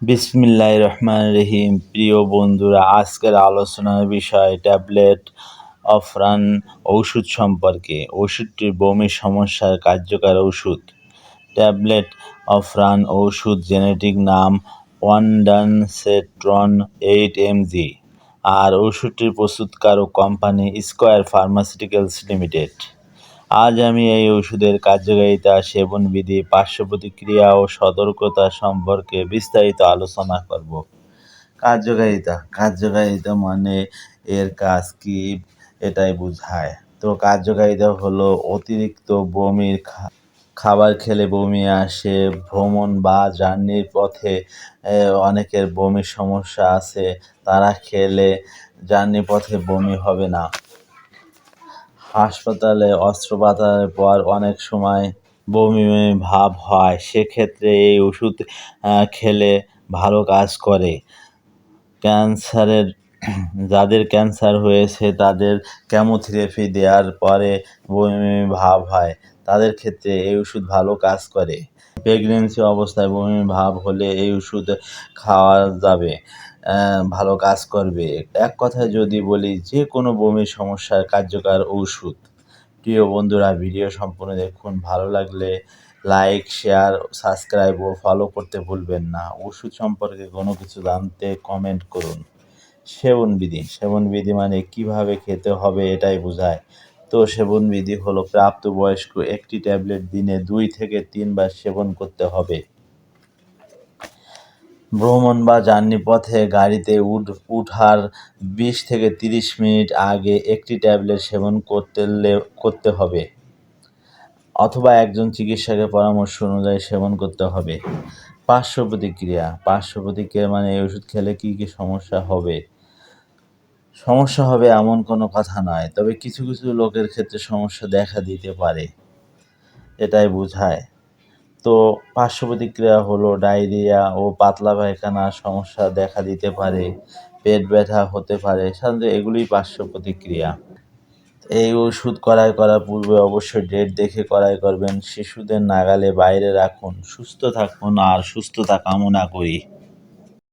বিসমিল্লাহ রহমান রহিম। প্রিয় বন্ধুরা, আজকের আলোচনার বিষয় ট্যাবলেট অফরান ওষুধ সম্পর্কে। ওষুধটির বমি সমস্যার কার্যকর ওষুধ ট্যাবলেট অফরান ওষুধ জেনেটিক নাম ওয়ান ওয়ান্ডানসেট্রন এইট এমজি। আর ওষুধটির প্রস্তুতকারক কোম্পানি স্কোয়ার ফার্মাসিউটিক্যালস লিমিটেড। আজ আমি এই ওষুধের কার্যকারিতা, সেবনবিধি পার্শ্ব প্রতিক্রিয়া ও সতর্কতা সম্পর্কে বিস্তারিত আলোচনা করব। কার্যকারিতা কার্যকারিতা মানে এর কাজ কি এটাই বোঝায়। তো কার্যকারিতা হলো অতিরিক্ত বমির খাবার খেলে বমি আসে, ভ্রমণ বা জার্নির পথে অনেকের বমির সমস্যা আছে, তারা খেলে জার্নি পথে বমি হবে না। হাসপাতালে অস্ত্রোপচারের পর অনেক সময় বমি বমি ভাব হয়, সেক্ষেত্রে এই ওষুধ খেলে ভালো কাজ করে। ক্যান্সারের, যাদের ক্যান্সার হয়েছে তাদের কেমোথেরাপি দেওয়ার পরে বমি বমি ভাব হয়, তাদের ক্ষেত্রে এই ওষুধ ভালো কাজ করে। প্রেগনেন্সি অবস্থায় বমি ভাব হলে এই ওষুধ খাওয়া যাবে। ভালো কাজ করবে। এক কথায় যদি বলি, যে কোনো বমির সমস্যার কার্যকর ঔষধ। প্রিয় বন্ধুরা, ভিডিও সম্পূর্ণ দেখুন। ভালো লাগলে লাইক, শেয়ার, সাবস্ক্রাইব ও ফলো করতে ভুলবেন না। ওষুধ সম্পর্কে কোনো কিছু জানতে কমেন্ট করুন। সেবনবিধি সেবনবিধি মানে কীভাবে খেতে হবে এটাই বোঝায়। তো সেবনবিধি হলো প্রাপ্তবয়স্ক একটি ট্যাবলেট দিনে দুই থেকে তিনবার সেবন করতে হবে। ভ্রমণ বা জার্নি পথে গাড়িতে উঠ, উঠার বিশ থেকে তিরিশ মিনিট আগে একটি ট্যাবলেট সেবন করতে করতে হবে। অথবা একজন চিকিৎসকের পরামর্শ অনুযায়ী সেবন করতে হবে। পার্শ্ব প্রতিক্রিয়া। পার্শ্ব প্রতিক্রিয়া মানে এই ওষুধ খেলে কী কী সমস্যা হবে? সমস্যা হবে এমন কোনো কথা নয়, তবে কিছু কিছু লোকের ক্ষেত্রে সমস্যা দেখা দিতে পারে। এটাই বোঝায়। তো পার্শ্ব প্রতিক্রিয়া হলো ডায়রিয়া ও পাতলা পায়খানা সমস্যা দেখা দিতে পারে, পেট ব্যথা হতে পারে, সাধারণত এগুলি পার্শ্ব প্রতিক্রিয়া এই ওষুধ করায় করার পূর্বে অবশ্যই ডেট দেখে করাই করবেন, শিশুদের নাগালে বাইরে রাখুন, সুস্থ থাকুন আর সুস্থতা কামনা করি।